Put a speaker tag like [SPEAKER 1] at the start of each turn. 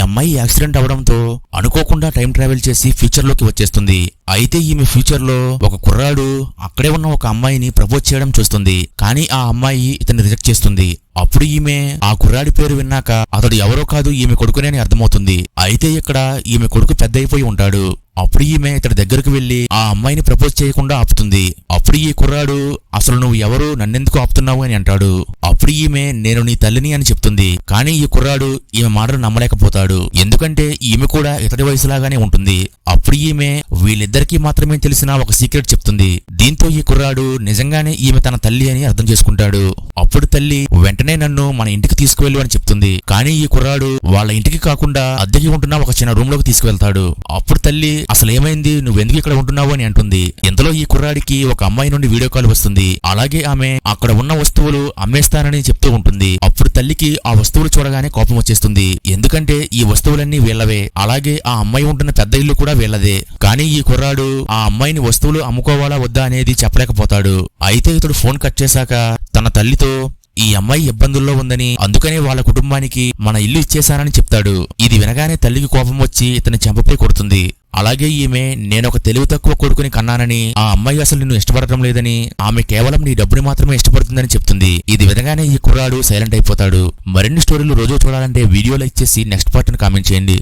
[SPEAKER 1] అమ్మాయి యాక్సిడెంట్ అవడంతో అనుకోకుండా టైం ట్రావెల్ చేసి ఫ్యూచర్లోకి వచ్చేస్తుంది. అయితే ఈమె ఫ్యూచర్లో ఒక కుర్రాడు అక్కడే ఉన్న ఒక అమ్మాయిని ప్రపోజ్ చేయడం చూస్తుంది. కానీ ఆ అమ్మాయి ఇతన్ని రిజెక్ట్ చేస్తుంది. అప్పుడు ఈమె ఆ కుర్రాడి పేరు విన్నాక అతడు ఎవరో కాదు ఈమె కొడుకునే అని అర్థమవుతుంది. అయితే ఇక్కడ ఈమె కొడుకు పెద్ద అయిపోయి ఉంటాడు. అప్పుడు ఈమె ఇతడి దగ్గరకు వెళ్ళి ఆ అమ్మాయిని ప్రపోజ్ చేయకుండా ఆపుతుంది. అప్పుడు ఈ కుర్రాడు అసలు నువ్వు ఎవరు? నన్నెందుకు ఆపుతున్నావు? అని అంటాడు. అప్పుడు ఈమె నేను నీ తల్లిని అని చెప్తుంది. కానీ ఈ కుర్రాడు ఈమె మాటను నమ్మలేకపోతాడు. ఎందుకంటే ఈమె కూడా ఇతడి వయసులాగానే ఉంటుంది. అప్పుడు ఈమె వీళ్ళిద్దరికీ మాత్రమే తెలిసిన ఒక సీక్రెట్ చెప్తుంది. దీంతో ఈ కుర్రాడు నిజంగానే ఈమె తన తల్లి అని అర్థం చేసుకుంటాడు. అప్పుడు తల్లి వెంటనే నన్ను మన ఇంటికి తీసుకువెళ్ళు అని చెప్తుంది. కానీ ఈ కుర్రాడు వాళ్ళ ఇంటికి కాకుండా అద్దెకి ఉంటున్న ఒక చిన్న రూమ్లోకి తీసుకువెళ్తాడు. అప్పుడు తల్లి అసలు ఏమైంది నువ్వెందుకు ఇక్కడ ఉంటున్నావు? అని అంటుంది. ఇంతలో ఈ కుర్రాడికి ఒక అమ్మాయి నుండి వీడియో కాల్ వస్తుంది. అలాగే ఆమె అక్కడ ఉన్న వస్తువులు అమ్మేస్తానని చెప్తూ ఉంటుంది. అప్పుడు తల్లికి ఆ వస్తువులు చూడగానే కోపం వచ్చేస్తుంది. ఎందుకంటే ఈ వస్తువులన్నీ వీళ్ళవే. అలాగే ఆ అమ్మాయి ఉంటున్న పెద్ద ఇల్లు కూడా వీళ్ళదే. కానీ ఈ కుర్రాడు ఆ అమ్మాయిని వస్తువులు అమ్ముకోవాలా వద్దా అనేది చెప్పలేకపోతాడు. అయితే ఇతడు ఫోన్ కట్ చేశాక తన తల్లితో ఈ అమ్మాయి ఇబ్బందుల్లో ఉందని అందుకనే వాళ్ళ కుటుంబానికి మన ఇల్లు ఇచ్చేశానని చెప్తాడు. ఇది వినగానే తల్లికి కోపం వచ్చి ఇతని చెంపపై కొడుతుంది. అలాగే ఈమె నేనొక తెలివి తక్కువ కొడుకుని కన్నానని ఆ అమ్మాయి అసలు నిన్ను ఇష్టపడటం లేదని ఆమె కేవలం నీ డబ్బుని మాత్రమే ఇష్టపడుతుందని చెప్తుంది. ఇది వినగానే ఈ కుర్రాడు సైలెంట్ అయిపోతాడు. మరిన్ని స్టోరీలు రోజు చూడాలంటే వీడియో లైక్ చేసి నెక్స్ట్ పార్ట్ని కామెంట్ చేయండి.